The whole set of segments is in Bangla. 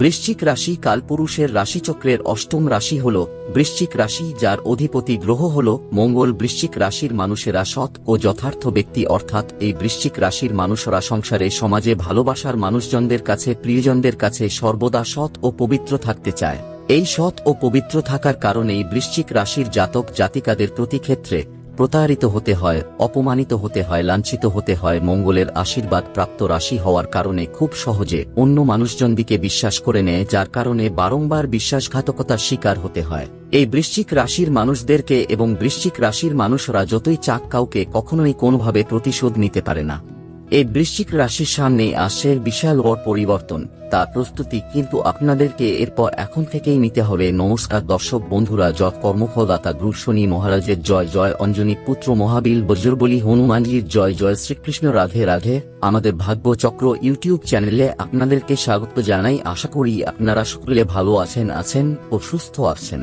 বৃশ্চিক রাশি কালপুরুষের রাশিচক্রের অষ্টম রাশি হল বৃশ্চিক রাশি, যার অধিপতি গ্রহ হল মঙ্গল। বৃশ্চিক রাশির মানুষেরা সৎ ও যথার্থ ব্যক্তি, অর্থাৎ এই বৃশ্চিক রাশির মানুষরা সংসারে, সমাজে ভালোবাসার মানুষজনদের কাছে, প্রিয়জনদের কাছে সর্বদা সৎ ও পবিত্র থাকতে চায়। এই সৎ ও পবিত্র থাকার কারণেই বৃশ্চিক রাশির জাতক জাতিকাদের প্রতি ক্ষেত্রে প্রতারিত হতে হয়, অপমানিত হতে হয়, লাঞ্ছিত হতে হয়, মঙ্গলের আশীর্বাদ প্রাপ্ত রাশি হওয়ার কারণে খুব সহজে অন্য মানুষজন দিকে বিশ্বাস করে নেয়, যার কারণে বারংবার বিশ্বাসঘাতকতার শিকার হতে হয়। এই বৃশ্চিক রাশির মানুষদেরকে এবং বৃশ্চিক রাশির মানুষরা যতই চাক কাউকে কখনোই কোনোভাবে প্রতিশোধ নিতে পারে না। এই বৃশ্চিক রাশির সামনে আসে বিশাল বড় পরিবর্তন। তার প্রস্তুতি কিন্তু আপনাদেরকে এরপর এখন থেকেই নিতে হবে। নমস্কার দর্শক বন্ধুরা যত কর্মফলদাতা গুরু শনি মহারাজের জয় জয় অঞ্জনী পুত্র মহাবীর বজ্রবলী হনুমানজির জয় জয় শ্রীকৃষ্ণ রাধে রাধে। আমাদের ভাগ্য চক্র ইউটিউব চ্যানেলে আপনাদেরকে স্বাগত জানাই। আশা করি আপনারা সকলে ভালো আছেন আছেন ও সুস্থ আছেন।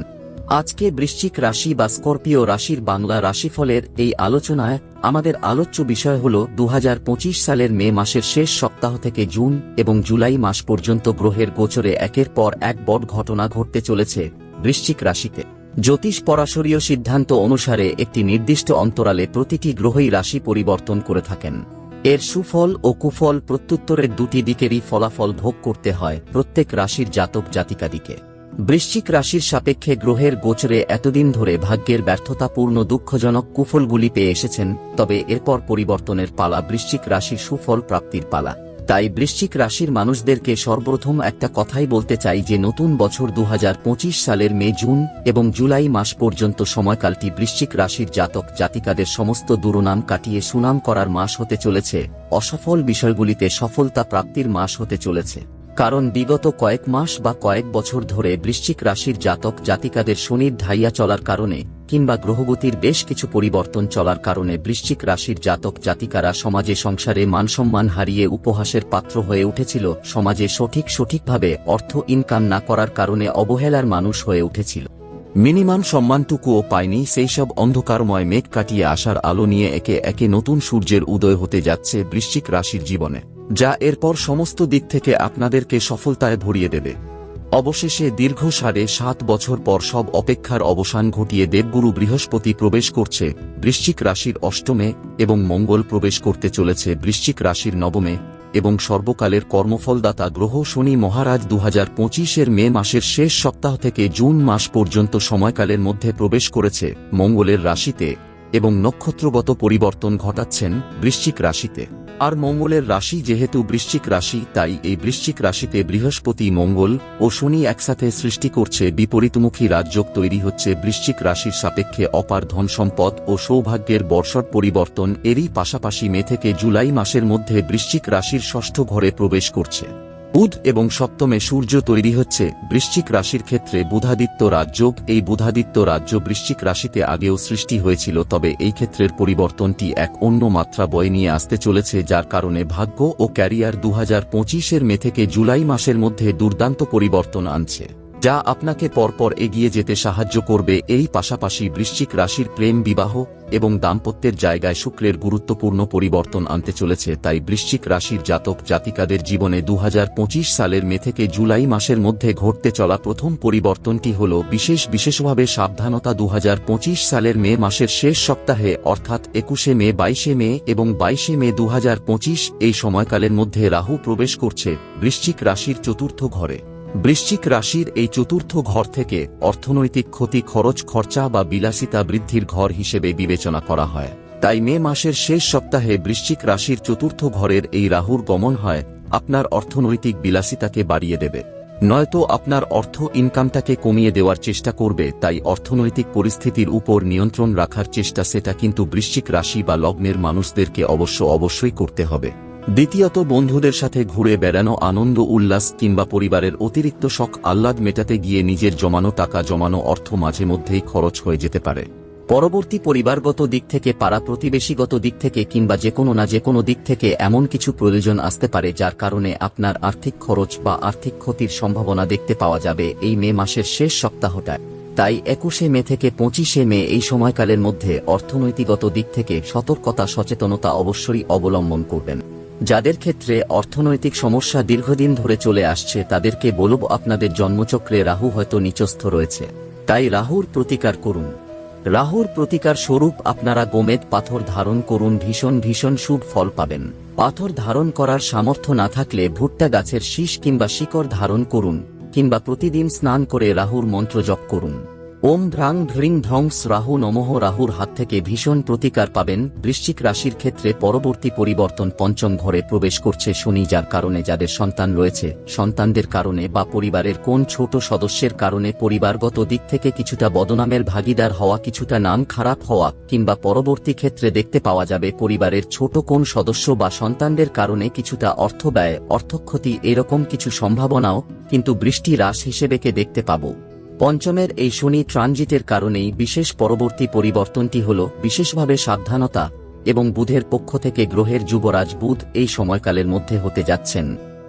আজকে বৃশ্চিক রাশি বা স্করপিও রাশির বাংলা রাশিফলের এই আলোচনায় আমাদের আলোচ্য বিষয় হল দু হাজার পঁচিশ সালের মে মাসের শেষ সপ্তাহ থেকে জুন এবং জুলাই মাস পর্যন্ত গ্রহের গোচরে একের পর এক বড় ঘটনা ঘটতে চলেছে বৃশ্চিক রাশিতে। জ্যোতিষ পরাশরীয় সিদ্ধান্ত অনুসারে একটি নির্দিষ্ট অন্তরালে প্রতিটি গ্রহই রাশি পরিবর্তন করে থাকেন। এর সুফল ও কুফল প্রত্যুত্তরের দুটি দিকেরই ফলাফল ভোগ করতে হয় প্রত্যেক রাশির জাতক জাতিকাদিকে বৃশ্চিক রাশির সাপেক্ষে গ্রহের গোচরে এতদিন ধরে ভাগ্যের ব্যর্থতাপূর্ণ দুঃখজনক কুফলগুলি পেয়ে এসেছেন, তবে এরপর পরিবর্তনের পালা বৃশ্চিক রাশির সুফল প্রাপ্তির পালা। তাই বৃশ্চিক রাশির মানুষদেরকে সর্বপ্রথম একটা কথাই বলতে চাই যে নতুন বছর দু হাজার পঁচিশ সালের মে, জুন এবং জুলাই মাস পর্যন্ত সময়কালটি বৃশ্চিক রাশির জাতক জাতিকাদের সমস্ত দুরনাম কাটিয়ে সুনাম করার মাস হতে চলেছে। অসফল বিষয়গুলিতে সফলতা প্রাপ্তির মাস হতে চলেছে। কারণ বিগত কয়েক মাস বা কয়েক বছর ধরে বৃশ্চিক রাশির জাতক জাতিকাদের শনির ধাইয়া চলার কারণে কিংবা গ্রহগতির বেশ কিছু পরিবর্তন চলার কারণে বৃশ্চিক রাশির জাতক জাতিকারা সমাজে সংসারে মানসম্মান হারিয়ে উপহাসের পাত্র হয়ে উঠেছিল, সমাজে সঠিক সঠিকভাবে অর্থ ইনকাম না করার কারণে অবহেলার মানুষ হয়ে উঠেছিল। মিনিমাম সম্মানটুকুও পায়নি, সেই সব অন্ধকারময় মেঘ কাটিয়ে আসার আলো নিয়ে একে একে নতুন সূর্যের উদয় হতে যাচ্ছে বৃশ্চিক রাশির জীবনে। যা এরপর সমস্ত দিক থেকে আপনাদেরকে সফলতায় ভরিয়ে দেবে। অবশেষে দীর্ঘ সাড়ে সাত বছর পর সব অপেক্ষার অবসান ঘটিয়ে দেবগুরু বৃহস্পতি প্রবেশ করছে বৃশ্চিক রাশির অষ্টমে এবং মঙ্গল প্রবেশ করতে চলেছে বৃশ্চিক রাশির নবমে এবং সর্বকালের কর্মফলদাতা গ্রহ শনি মহারাজ দু হাজার পঁচিশের মে মাসের শেষ সপ্তাহ থেকে জুন মাস পর্যন্ত সময়কালের মধ্যে প্রবেশ করেছে মঙ্গলের রাশিতে এবং নক্ষত্রগত পরিবর্তন ঘটাচ্ছেন বৃশ্চিক রাশিতে। আর মঙ্গলের রাশি যেহেতু বৃশ্চিক রাশি, তাই এই বৃশ্চিক রাশিতে বৃহস্পতি মঙ্গল ও শনি একসাথে সৃষ্টি করছে বিপরীতমুখী রাজযোগ তৈরি হচ্ছে বৃশ্চিক রাশির সাপেক্ষে অপার ধন সম্পদ ও সৌভাগ্যের বর্ষর পরিবর্তন। এরই পাশাপাশি মে থেকে জুলাই মাসের মধ্যে বৃশ্চিক রাশির ষষ্ঠ ঘরে প্রবেশ করছে। বুধ এবং সপ্তমে সূর্য তৈরি হচ্ছে, বৃশ্চিক রাশির ক্ষেত্রে বুধাদিত্য রাজ্য, এই বুধাদিত্য রাজ্য বৃশ্চিক রাশিতে আগেও সৃষ্টি হয়েছিল, তবে এই ক্ষেত্রের পরিবর্তনটি এক অন্য মাত্রা বয়ে নিয়ে আসতে চলেছে, যার কারণে ভাগ্য ও ক্যারিয়ার দু হাজার মে থেকে জুলাই মাসের মধ্যে দুর্দান্ত পরিবর্তন আনছে। যা আপনাকে পরপর এগিয়ে যেতে সাহায্য করবে, এই পাশাপাশি বৃশ্চিক রাশির প্রেম বিবাহ এবং দাম্পত্যের জায়গায় শুক্রের গুরুত্বপূর্ণ পরিবর্তন আনতে চলেছে, তাই বৃশ্চিক রাশির জাতক জাতিকাদের জীবনে দুহাজার পঁচিশ সালের মে থেকে জুলাই মাসের মধ্যে ঘটতে চলা প্রথম পরিবর্তনটি হল, বিশেষ বিশেষভাবে সাবধানতা দুহাজার পঁচিশ সালের মে মাসের শেষ সপ্তাহে, অর্থাৎ একুশে মে, বাইশে মে এবং বাইশে মে দু হাজার পঁচিশ এই সময়কালের মধ্যে রাহু প্রবেশ করছে, বৃশ্চিক রাশির চতুর্থ ঘরে। বৃশ্চিক রাশির এই চতুর্থ ঘর থেকে অর্থনৈতিক ক্ষতি, খরচ, খরচা বা বিলাসিতা বৃদ্ধির ঘর হিসেবে বিবেচনা করা হয়। তাই মে মাসের শেষ সপ্তাহে বৃশ্চিক রাশির চতুর্থ ঘরের এই রাহুর গমন হয়, আপনার অর্থনৈতিক বিলাসিতাকে বাড়িয়ে দেবে। নয়তো আপনার অর্থ ইনকামটাকে কমিয়ে দেওয়ার চেষ্টা করবে, তাই অর্থনৈতিক পরিস্থিতির উপর নিয়ন্ত্রণ রাখার চেষ্টা সেটা কিন্তু বৃশ্চিক রাশি বা লগ্নের মানুষদেরকে অবশ্য অবশ্যই করতে হবে। দ্বিতীয়ত বন্ধুদের সাথে ঘুরে বেড়ানো আনন্দ, উল্লাস কিংবা পরিবারের অতিরিক্ত শখ আহ্লাদ মেটাতে গিয়ে নিজের জমানো টাকা, জমানো অর্থ মাঝে মধ্যেই খরচ হয়ে যেতে পারে। পরবর্তী পরিবারগত দিক থেকে পাড়া প্রতিবেশীগত দিক থেকে কিংবা যে কোনো না যে কোনো দিক থেকে এমন কিছু প্রয়োজন আসতে পারে যার কারণে আপনার আর্থিক খরচ বা আর্থিক ক্ষতির সম্ভাবনা দেখতে পাওয়া যাবে এই মে মাসের শেষ সপ্তাহটায়। তাই একুশে মে থেকে পঁচিশে মে এই সময়কালের মধ্যে অর্থনৈতিকগত দিক থেকে সতর্কতা, সচেতনতা অবশ্যই অবলম্বন করবেন। যাদের ক্ষেত্রে অর্থনৈতিক সমস্যা দীর্ঘদিন ধরে চলে আসছে তাদেরকে বলব আপনাদের জন্মচক্রে রাহু হয়তো নিচস্থ রয়েছে। তাই রাহুর প্রতিকার করুন। রাহুর প্রতিকার স্বরূপ আপনারা গোমেদ পাথর ধারণ করুন, ভীষণ ভীষণ শুভ ফল পাবেন। পাথর ধারণ করার সামর্থ্য না থাকলে ভুট্টা গাছের শীষ কিংবা শিকড় ধারণ করুন, কিংবা প্রতিদিন স্নান করে রাহুর মন্ত্র জপ করুন। ওম ধ্রাং ধ্রিং ধ্বংস রাহু নমঃ রাহুর হাত থেকে ভীষণ প্রতিকার পাবেন। বৃশ্চিক রাশির ক্ষেত্রে পরবর্তী পরিবর্তন পঞ্চম ঘরে প্রবেশ করছে শনি, যার কারণে যাদের সন্তান রয়েছে, সন্তানদের কারণে বা পরিবারের কোন ছোট সদস্যের কারণে পরিবারগত দিক থেকে কিছুটা বদনামের ভাগিদার হওয়া, কিছুটা নাম খারাপ হওয়া, কিংবা পরবর্তী ক্ষেত্রে দেখতে পাওয়া যাবে পরিবারের ছোট কোন সদস্য বা সন্তানদের কারণে কিছুটা অর্থ ব্যয় অর্থক্ষতি, এরকম কিছু সম্ভাবনাও কিন্তু বৃষ্টি হ্রাস হিসেবেকে দেখতে পাবো। পঞ্চমের এই শনি ট্রানজিটের কারণেই বিশেষ পরবর্তী পরিবর্তনটি হল বিশেষভাবে সাবধানতা এবং বুধের পক্ষ থেকে গ্রহের যুবরাজ বুধ এই সময়কালের মধ্যে হতে যাচ্ছেন।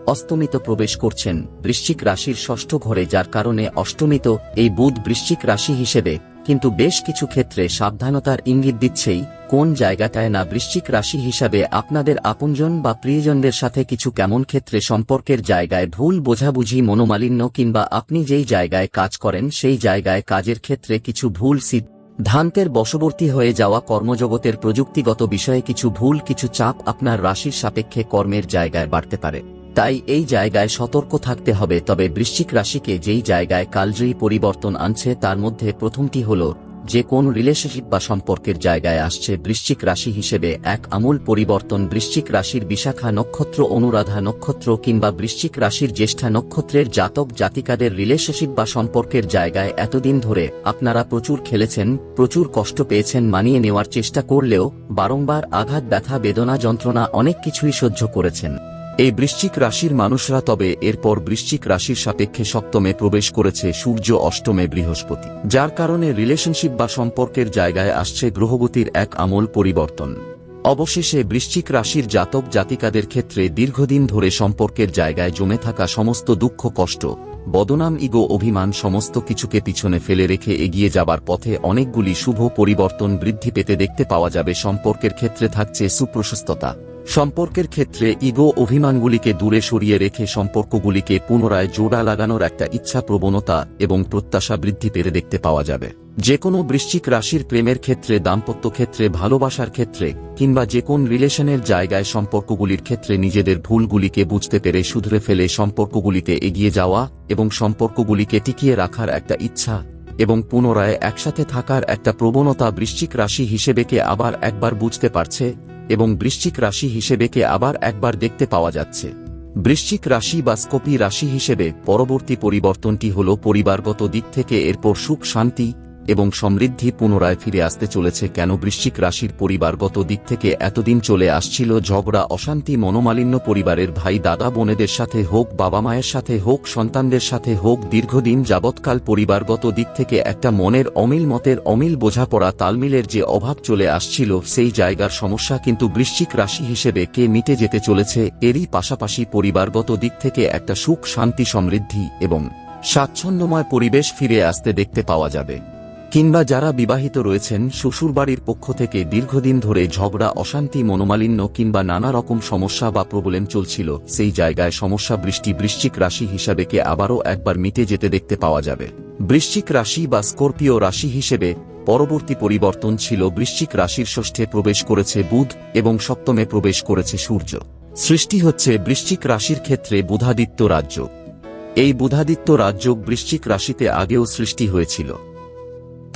অস্তমিত প্রবেশ করছেন বৃশ্চিক রাশির ষষ্ঠ ঘরে যার কারণে অষ্টমিত এই বুধ বৃশ্চিক রাশি হিসেবে কিন্তু বেশ কিছু ক্ষেত্রে সাবধানতার ইঙ্গিত দিচ্ছেই কোন জায়গাটায় না বৃশ্চিক রাশি হিসাবে আপনাদের আপনজন বা প্রিয়জনদের সাথে কিছু কেমন ক্ষেত্রে সম্পর্কের জায়গায় ভুল বোঝাবুঝি মনোমালিন্য কিংবা আপনি যেই জায়গায় কাজ করেন সেই জায়গায় কাজের ক্ষেত্রে কিছু ভুল সিদ্ধান্তের বশবর্তী হয়ে যাওয়া কর্মজগতের প্রযুক্তিগত বিষয়ে কিছু ভুল, কিছু চাপ আপনার রাশির সাপেক্ষে কর্মের জায়গায় বাড়তে পারে। তাই এই জায়গায় সতর্ক থাকতে হবে, তবে বৃশ্চিক রাশিকে যেই জায়গায় কালজয়ী পরিবর্তন আনছে তার মধ্যে প্রথমটি হল, যে কোন রিলেশনশিপ বা সম্পর্কের জায়গায় আসছে বৃশ্চিক রাশি হিসেবে এক আমূল পরিবর্তন বৃশ্চিক রাশির বিশাখা নক্ষত্র, অনুরাধা নক্ষত্র কিংবা বৃশ্চিক রাশির জ্যেষ্ঠা নক্ষত্রের জাতক জাতিকাদের রিলেশনশিপ বা সম্পর্কের জায়গায় এতদিন ধরে আপনারা প্রচুর খেলেছেন, প্রচুর কষ্ট পেয়েছেন, মানিয়ে নেওয়ার চেষ্টা করলেও বারংবার আঘাত, ব্যথা, বেদনা, যন্ত্রণা অনেক কিছুই সহ্য করেছেন। এই বৃশ্চিক রাশির মানুষরা তবে এরপর বৃশ্চিক রাশির সাপেক্ষে সপ্তমে প্রবেশ করেছে সূর্য অষ্টমে বৃহস্পতি, যার কারণে রিলেশনশিপ বা সম্পর্কের জায়গায় আসছে গ্রহগতির এক আমল পরিবর্তন। অবশেষে বৃশ্চিক রাশির জাতক জাতিকাদের ক্ষেত্রে দীর্ঘদিন ধরে সম্পর্কের জায়গায় জমে থাকা সমস্ত দুঃখ, কষ্ট, বদনাম, ইগো অভিমান সমস্ত কিছুকে পিছনে ফেলে রেখে এগিয়ে যাবার পথে অনেকগুলি শুভ পরিবর্তন বৃদ্ধি পেতে দেখতে পাওয়া যাবে। সম্পর্কের ক্ষেত্রে থাকছে সুপ্রশস্ততা। সম্পর্কের ক্ষেত্রে ইগো অভিমানগুলিকে দূরে সরিয়ে রেখে সম্পর্কগুলিকে পুনরায় জোড়া লাগানোর একটা ইচ্ছা প্রবণতা এবং প্রত্যাশা বৃদ্ধি পেতে দেখতে পাওয়া যাবে। যে কোনো বৃশ্চিক রাশির প্রেমের ক্ষেত্রে, দাম্পত্য ক্ষেত্রে, ভালোবাসার ক্ষেত্রে, কিংবা যে কোন রিলেশনের জায়গায় সম্পর্কগুলির ক্ষেত্রে নিজেদের ভুলগুলিকে বুঝতে পেরে শুধরে ফেলে সম্পর্কগুলিতে এগিয়ে যাওয়া এবং সম্পর্কগুলিকে টিকিয়ে রাখার একটা ইচ্ছা এবং পুনরায় একসাথে থাকার একটা প্রবণতা বৃশ্চিক রাশি হিসেবেকে আবার একবার বুঝতে পারছে এবং বৃশ্চিক রাশি হিসেবেকে আবার একবার দেখতে পাওয়া যাচ্ছে। বৃশ্চিক রাশি বা স্কোপি রাশি হিসেবে পরবর্তী পরিবর্তনটি হল পরিবারগত দিক থেকে এরপর সুখ, শান্তি এবং সমৃদ্ধি পুনরায় ফিরে আসতে চলেছে কেন বৃশ্চিক রাশির পরিবারগত দিক থেকে এতদিন চলে আসছিল ঝগড়া, অশান্তি, মনোমালিন্য পরিবারের ভাই, দাদা, বোনেদের সাথে হোক, বাবা মায়ের সাথে হোক, সন্তানদের সাথে হোক, দীর্ঘদিন যাবৎকাল পরিবারগত দিক থেকে একটা মনের অমিল মতের অমিল বোঝাপড়া তালমিলের যে অভাব চলে আসছিল সেই জায়গার সমস্যা কিন্তু বৃশ্চিক রাশি হিসেবে কে মিটে যেতে চলেছে এরই পাশাপাশি পরিবারগত দিক থেকে একটা সুখ, শান্তি, সমৃদ্ধি এবং স্বাচ্ছন্দ্যময় পরিবেশ ফিরে আসতে দেখতে পাওয়া যাবে। কিংবা যারা বিবাহিত রয়েছেন, শ্বশুরবাড়ির পক্ষ থেকে দীর্ঘদিন ধরে ঝগড়া, অশান্তি, মনোমালিন্য কিংবা নানা রকম সমস্যা বা প্রবলেম চলছিল, সেই জায়গায় সমস্যা বৃষ্টি, বৃশ্চিক রাশি হিসাবেকে আবারও একবার মিটে যেতে দেখতে পাওয়া যাবে। বৃশ্চিক রাশি বা স্কর্পিও রাশি হিসেবে পরবর্তী পরিবর্তন ছিল, বৃশ্চিক রাশির ষষ্ঠে প্রবেশ করেছে বুধ এবং সপ্তমে প্রবেশ করেছে সূর্য। সৃষ্টি হচ্ছে বৃশ্চিক রাশির ক্ষেত্রে বুধাদিত্য রাজ্য। এই বুধাদিত্য রাজ্য বৃশ্চিক রাশিতে আগেও সৃষ্টি হয়েছিল।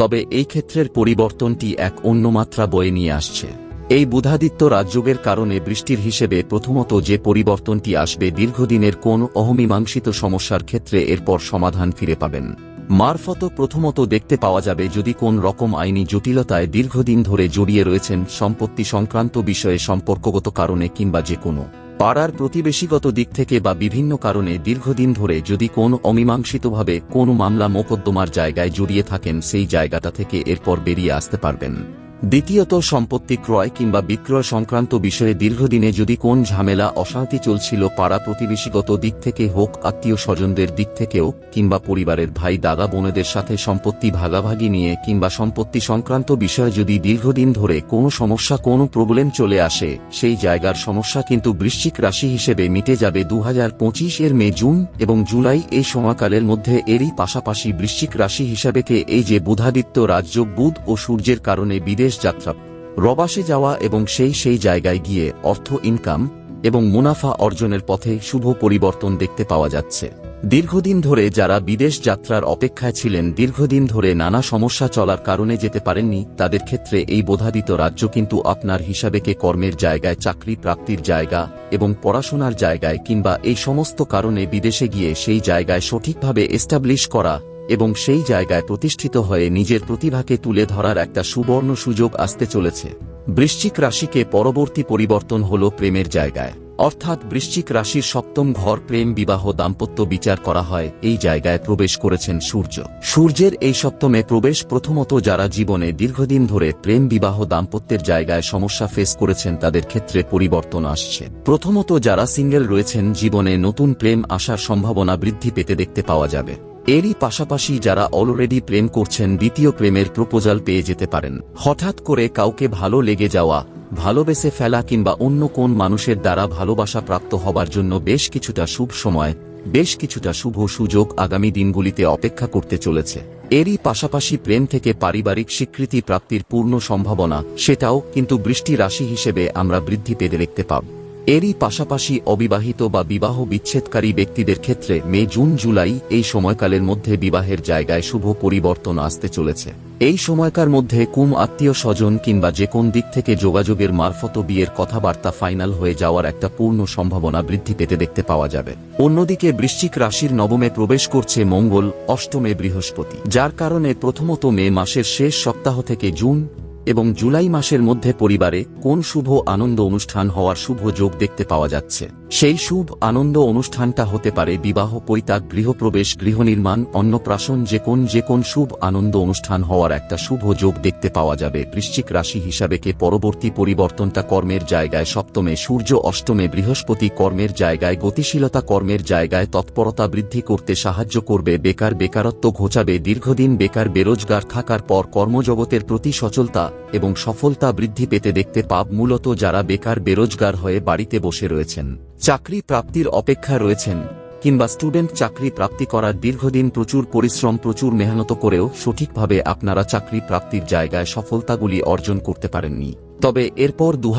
তবে এই ক্ষেত্রের পরিবর্তনটি এক অন্য মাত্রা বয়ে নিয়ে আসছে। এই বুধাদিত্য রাজযোগের কারণে বৃষ্টির হিসেবে প্রথমত যে পরিবর্তনটি আসবে দীর্ঘদিনের কোন অহমীমাংসিত সমস্যার ক্ষেত্রে এরপর সমাধান ফিরে পাবেন। মারফত প্রথমত দেখতে পাওয়া যাবে যদি কোন রকম আইনি জটিলতায় দীর্ঘদিন ধরে জড়িয়ে রয়েছেন সম্পত্তি সংক্রান্ত বিষয়ে সম্পর্কগত কারণে কিংবা যে কোনো। পাড়ার প্রতিবেশীগত দিক থেকে বা বিভিন্ন কারণে দীর্ঘদিন ধরে যদি কোন অমীমাংসিতভাবে কোনো মামলা মোকদ্দমার জায়গায় জড়িয়ে থাকেন, সেই জায়গাটা থেকে এরপর বেরিয়ে আসতে পারবেন। দ্বিতীয়ত সম্পত্তি ক্রয় কিংবা বিক্রয় সংক্রান্ত বিষয়ে দীর্ঘদিনে যদি কোন ঝামেলা, অশান্তি চলছিল পাড়া প্রতিবেশীগত দিক থেকে হোক, আত্মীয় স্বজনদের দিক থেকেও, কিংবা পরিবারের ভাই, দাদা, বোনেদের সাথে সম্পত্তি ভাগাভাগি নিয়ে, কিংবা সম্পত্তি সংক্রান্ত বিষয়ে যদি দীর্ঘদিন ধরে কোনো সমস্যা, কোনো প্রবলেম চলে আসে, সেই জায়গার সমস্যা কিন্তু বৃশ্চিক রাশি হিসেবে মিটে যাবে দু হাজার পঁচিশ এর মে, জুন এবং জুলাই এই সময়কালের মধ্যে। এরই পাশাপাশি বৃশ্চিক রাশি হিসাবেকে এই যে বুধাদিত্য রাজ্য, বুধ ও সূর্যের কারণে বিদেশ যাত্রা। প্রবাসে যাওয়া এবং সেই সেই জায়গায় গিয়ে অর্থ ইনকাম এবং মুনাফা অর্জনের পথে শুভ পরিবর্তন দেখতে পাওয়া যাচ্ছে। দীর্ঘদিন ধরে যারা বিদেশ যাত্রার অপেক্ষায় ছিলেন, দীর্ঘদিন ধরে নানা সমস্যা চলার কারণে যেতে পারেননি, তাদের ক্ষেত্রে এই বোধাদিত রাজ্য কিন্তু আপনার হিসাবেকে কর্মের জায়গায়, চাকরি প্রাপ্তির জায়গা এবং পড়াশোনার জায়গায় কিংবা এই সমস্ত কারণে বিদেশে গিয়ে সেই জায়গায় সঠিকভাবে এস্টাবলিশ করা এবং সেই জায়গায় প্রতিষ্ঠিত হয়ে নিজের প্রতিভাকে তুলে ধরার একটা সুবর্ণ সুযোগ আসতে চলেছে। বৃশ্চিক রাশিকে পরবর্তী পরিবর্তন হল প্রেমের জায়গায়। অর্থাৎ বৃশ্চিক রাশির সপ্তম ঘর প্রেম, বিবাহ, দাম্পত্য বিচার করা হয়, এই জায়গায় প্রবেশ করেছেন সূর্য। সূর্যের এই সপ্তমে প্রবেশ প্রথমত যারা জীবনে দীর্ঘদিন ধরে প্রেম, বিবাহ, দাম্পত্যের জায়গায় সমস্যা ফেস করেছেন, তাদের ক্ষেত্রে পরিবর্তন আসছে। প্রথমত যারা সিঙ্গেল রয়েছেন, জীবনে নতুন প্রেম আসার সম্ভাবনা বৃদ্ধি পেতে দেখতে পাওয়া যাবে। এরই পাশাপাশি যারা অলরেডি প্রেম করছেন দ্বিতীয় প্রেমের প্রপোজাল পেয়ে যেতে পারেন। হঠাৎ করে কাউকে ভালো লেগে যাওয়া, ভালোবেসে ফেলা কিংবা অন্য কোন মানুষের দ্বারা ভালোবাসা প্রাপ্ত হবার জন্য বেশ কিছুটা শুভ সময়, বেশ কিছুটা শুভ সুযোগ আগামী দিনগুলিতে অপেক্ষা করতে চলেছে। এরই পাশাপাশি প্রেম থেকে পারিবারিক স্বীকৃতি প্রাপ্তির পূর্ণ সম্ভাবনা, সেটাও কিন্তু বৃষ্টি রাশি হিসেবে আমরা বৃদ্ধি পেতে দেখতে পাব। এরই পাশাপাশি অবিবাহিত বা বিবাহ বিচ্ছেদকারী ব্যক্তিদের ক্ষেত্রে মে, জুন, জুলাই এই সময়কালের মধ্যে বিবাহের জায়গায় শুভ পরিবর্তন আসতে চলেছে। এই সময়কার মধ্যে কুম আত্মীয় স্বজন কিংবা যে কোন দিক থেকে যোগাযোগের মারফত বিয়ের কথাবার্তা ফাইনাল হয়ে যাওয়ার একটা পূর্ণ সম্ভাবনা বৃদ্ধি পেতে দেখতে পাওয়া যাবে। অন্যদিকে বৃশ্চিক রাশির নবমে প্রবেশ করছে মঙ্গল, অষ্টমে বৃহস্পতি, যার কারণে প্রথমত মে মাসের শেষ সপ্তাহ থেকে জুন এবং জুলাই মাসের মধ্যে পরিবারে কোন শুভ আনন্দ অনুষ্ঠান হওয়ার শুভ যোগ দেখতে পাওয়া যাচ্ছে। সেই শুভ আনন্দ অনুষ্ঠানটা হতে পারে বিবাহ পৈতাক গৃহপ্রবেশ, গৃহনির্মাণ, অন্নপ্রাশন, যে কোন যে কোন শুভ আনন্দ অনুষ্ঠান হওয়ার একটা শুভ যোগ দেখতে পাওয়া যাবে। বৃশ্চিক রাশি হিসাবেকে পরবর্তী পরিবর্তনটা কর্মের জায়গায় সপ্তমে সূর্য, অষ্টমে বৃহস্পতি কর্মের জায়গায় গতিশীলতা কর্মের জায়গায় তৎপরতা বৃদ্ধি করতে সাহায্য করবে। বেকার বেকারত্ব ঘোচাবে, দীর্ঘদিন বেকার বেরোজগার থাকার পর কর্মজগতের প্রতি সচলতা এবং সফলতা বৃদ্ধি পেতে দেখতে পাব। মূলত যারা বেকার বেরোজগার হয়ে বাড়িতে বসে রয়েছেন। চাকরি প্রাপ্তির অপেক্ষা রয়েছেন, কিংবা স্টুডেন্ট চাকরি প্রাপ্তি করার দীর্ঘদিন প্রচুর পরিশ্রম, প্রচুর মেহনত করেও সঠিকভাবে আপনারা চাকরি প্রাপ্তির জায়গায় সফলতাগুলি অর্জন করতে পারেননি। তবে এরপর দু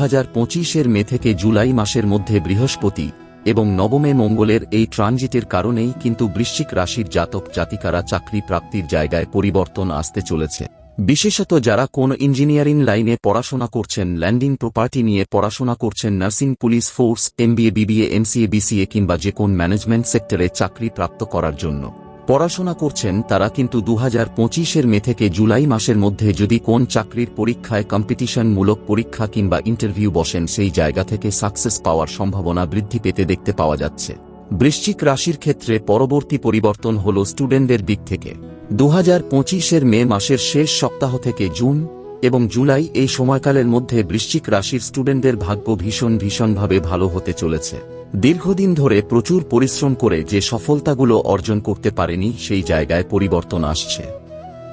এর মে থেকে জুলাই মাসের মধ্যে বৃহস্পতি এবং নবমে মঙ্গলের এই ট্রানজিটের কারণেই কিন্তু বৃশ্চিক রাশির জাতক জাতিকারা চাকরি প্রাপ্তির জায়গায় পরিবর্তন আসতে চলেছে। বিশেষত যারা কোন ইঞ্জিনিয়ারিং লাইনে পড়াশোনা করছেন, ল্যান্ডিং প্রপার্টি নিয়ে পড়াশোনা করছেন, nursing, police force, MBA, BBA, MCA, BCA কিংবা যে কোন ম্যানেজমেন্ট সেক্টরে চাকরি প্রাপ্ত করার জন্য। পড়াশোনা করছেন তারা কিন্তু দু হাজার পঁচিশের মে থেকে জুলাই মাসের মধ্যে যদি কোন চাকরির পরীক্ষায় কম্পিটিশনমূলক পরীক্ষা কিংবা ইন্টারভিউ বসেন, সেই জায়গা থেকে সাকসেস পাওয়ার সম্ভাবনা বৃদ্ধি পেতে দেখতে পাওয়া যাচ্ছে। বৃশ্চিক রাশির ক্ষেত্রে পরবর্তী পরিবর্তন হল স্টুডেন্টদের দিক থেকে। দু হাজার পঁচিশের মে মাসের শেষ সপ্তাহ থেকে জুন এবং জুলাই এই সময়কালের মধ্যে বৃশ্চিক রাশির স্টুডেন্টদের ভাগ্য ভীষণ ভীষণভাবে ভালো হতে চলেছে। দীর্ঘদিন ধরে প্রচুর পরিশ্রম করে যে সফলতাগুলো অর্জন করতে পারেনি সেই জায়গায় পরিবর্তন আসছে।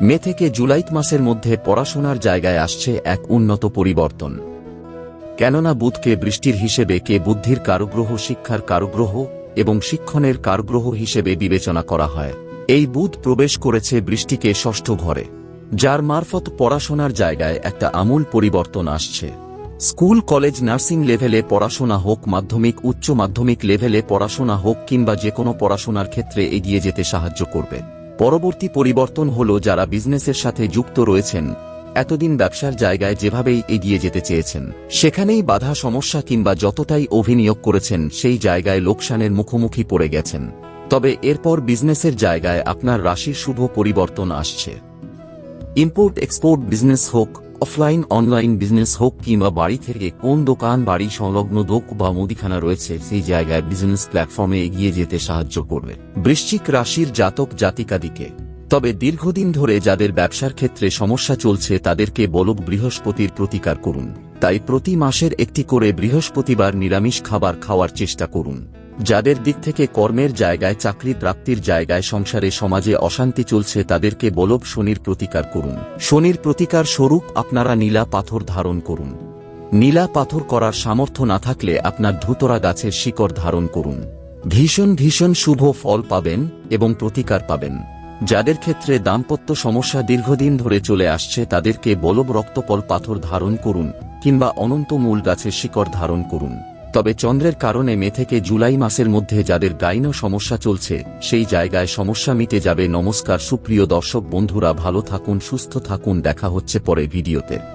মে থেকে জুলাই মাসের মধ্যে পড়াশোনার জায়গায় আসছে এক উন্নত পরিবর্তন। কেননা বুধকে বৃষ্টির হিসেবে কে বুদ্ধির কারুগ্রহ, শিক্ষার কারুগ্রহ এবং শিক্ষণের কারগ্রহ হিসেবে বিবেচনা করা হয়। এই বুধ প্রবেশ করেছে বৃষ্টিকে ষষ্ঠ ঘরে, যার মারফত পড়াশোনার জায়গায় একটা আমূল পরিবর্তন আসছে। স্কুল, কলেজ, নার্সিং লেভেলে পড়াশোনা হোক, মাধ্যমিক, উচ্চ মাধ্যমিক লেভেলে পড়াশোনা হোক, কিংবা যে কোনো পড়াশোনার ক্ষেত্রে এগিয়ে যেতে সাহায্য করবে। পরবর্তী পরিবর্তন হল যারা বিজনেসের সাথে যুক্ত রয়েছেন, এতদিন ব্যবসার জায়গায় যেভাবেই এগিয়ে যেতে চেয়েছেন, সেখানেই বাধা, সমস্যা কিংবা যতটাই অভিনিয়োগ করেছেন, সেই জায়গায় লোকসানের মুখোমুখি পড়ে গেছেন। তবে এরপর বিজনেসের জায়গায় আপনার রাশির শুভ পরিবর্তন আসছে। ইম্পোর্ট এক্সপোর্ট বিজনেস হোক অফলাইন অনলাইন বিজনেস হোক কিংবা বাড়ি থেকে কোন দোকান, বাড়ি, সংলগ্ন দোক বা মুদিখানা রয়েছে, সেই জায়গায় বিজনেস প্ল্যাটফর্মে এগিয়ে যেতে সাহায্য করবে। বৃশ্চিক রাশির জাতক, জাতিকাদিকে। তবে দীর্ঘদিন ধরে যাদের ব্যবসার ক্ষেত্রে সমস্যা চলছে, তাদেরকে বলক বৃহস্পতির প্রতিকার করুন। তাই প্রতি মাসের একটি করে বৃহস্পতিবার নিরামিষ খাবার খাওয়ার চেষ্টা করুন। যাদের দিক থেকে কর্মের জায়গায়, চাকরি প্রাপ্তির জায়গায়, সংসারে, সমাজে অশান্তি চলছে, তাদেরকে বলব শনির প্রতিকার করুন। শনির প্রতিকার স্বরূপ আপনারা নীলা পাথর ধারণ করুন। নীলা পাথর করার সামর্থ্য না থাকলে আপনার ধুতরা গাছের শিকড় ধারণ করুন। ভীষণ ভীষণ শুভ ফল পাবেন এবং প্রতিকার পাবেন। যাদের ক্ষেত্রে দাম্পত্য সমস্যা দীর্ঘদিন ধরে চলে আসছে, তাদেরকে বলব রক্তপল পাথর ধারণ করুন কিংবা অনন্ত মূল গাছের শিকড় ধারণ করুন। তবে চন্দ্রের কারণে মে থেকে জুলাই মাসের মধ্যে যাদের গাইনো সমস্যা চলছে, সেই জায়গায় সমস্যা মিটে যাবে। নমস্কার, সুপ্রিয় দর্শক বন্ধুরা, ভালো থাকুন, সুস্থ থাকুন। দেখা হচ্ছে পরে ভিডিওতে।